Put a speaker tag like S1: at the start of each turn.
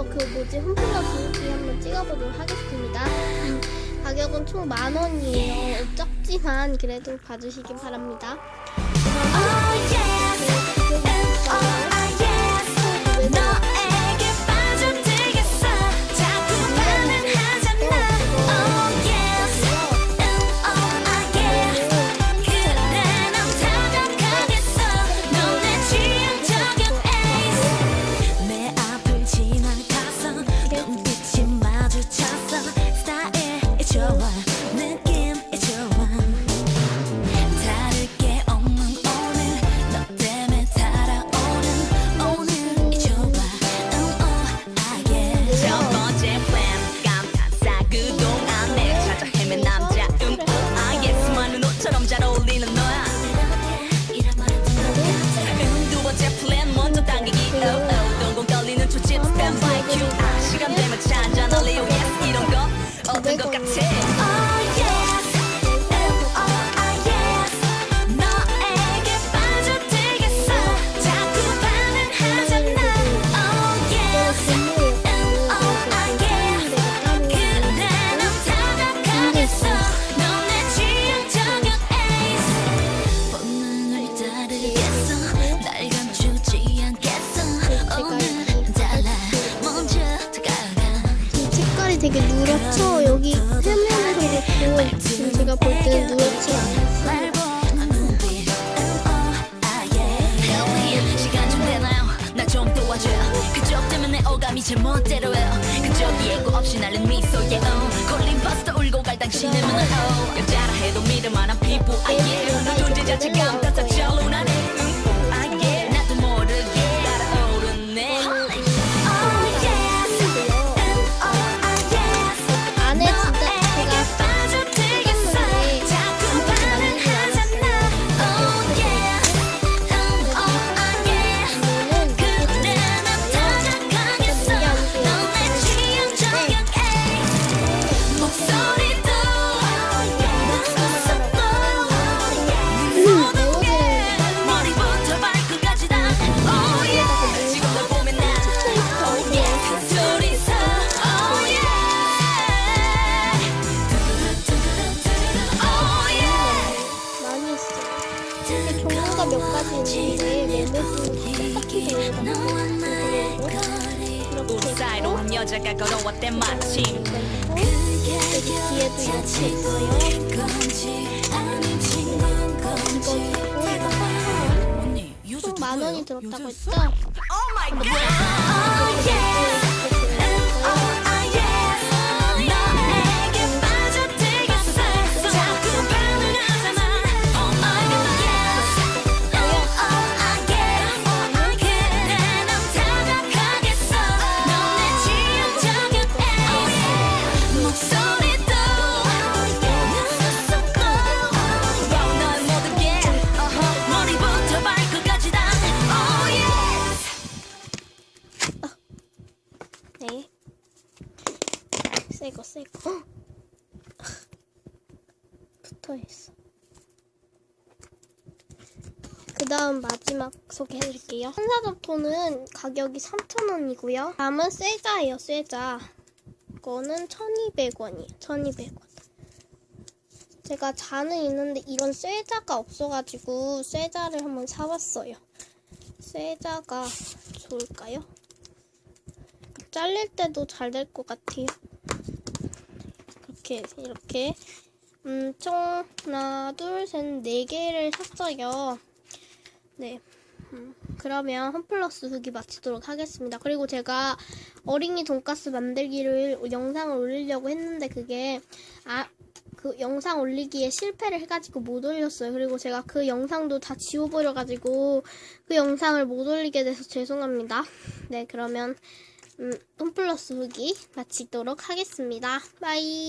S1: 어 그 뭐지 홈플러스 후기 한번 찍어보도록 하겠습니다. 음, 가격은 총 만 원이에요. 어, 적지만 그래도 봐주시기 바랍니다.
S2: 너에
S1: like you. 누렇죠. 여기 화면에서 그렇고 지금 제가 볼 때는 누렇지
S2: 나좀 도와줘요 그쪽 때문에 어감이 제 멋대로예요 그쪽 예고 없이 날린 미소에 oh. 걸린 파스타 울고 갈 당신의 눈은 oh. 여자라 해도 믿을 만한 피부 yeah. 너 존재 자체감 다 찰론
S1: 매매도 똑같은 종류가 많아요.
S2: 우리
S1: 이렇게
S2: 사이로
S1: 있고
S2: 한 여자가 걸어왔대 마침
S1: 여기 뒤에도 이렇게 있어요.
S2: 언니 요새
S1: 총만 원이 들었다고 했죠?
S2: Oh my god Oh
S1: 붙어 있어. 그 다음 마지막 소개해드릴게요. 한사점토는 가격이 3,000원이고요. 다음은 쇠자예요, 쇠자. 이거는 1,200원이에요. 1,200원. 제가 자는 있는데 이런 쇠자가 없어가지고 쇠자를 한번 사봤어요. 쇠자가 좋을까요? 잘릴 때도 잘 될 것 같아요. 이렇게 이렇게 음, 총 하나, 둘, 셋, 네 개를 샀어요. 네. 음, 그러면 홈플러스 후기 마치도록 하겠습니다. 그리고 제가 어린이 돈가스 만들기를 영상을 올리려고 했는데 그게 아, 그 영상 올리기에 실패를 해가지고 못 올렸어요. 그리고 제가 그 영상도 다 지워버려가지고 그 영상을 못 올리게 돼서 죄송합니다. 네, 그러면 음, 홈플러스 후기 마치도록 하겠습니다. 바이.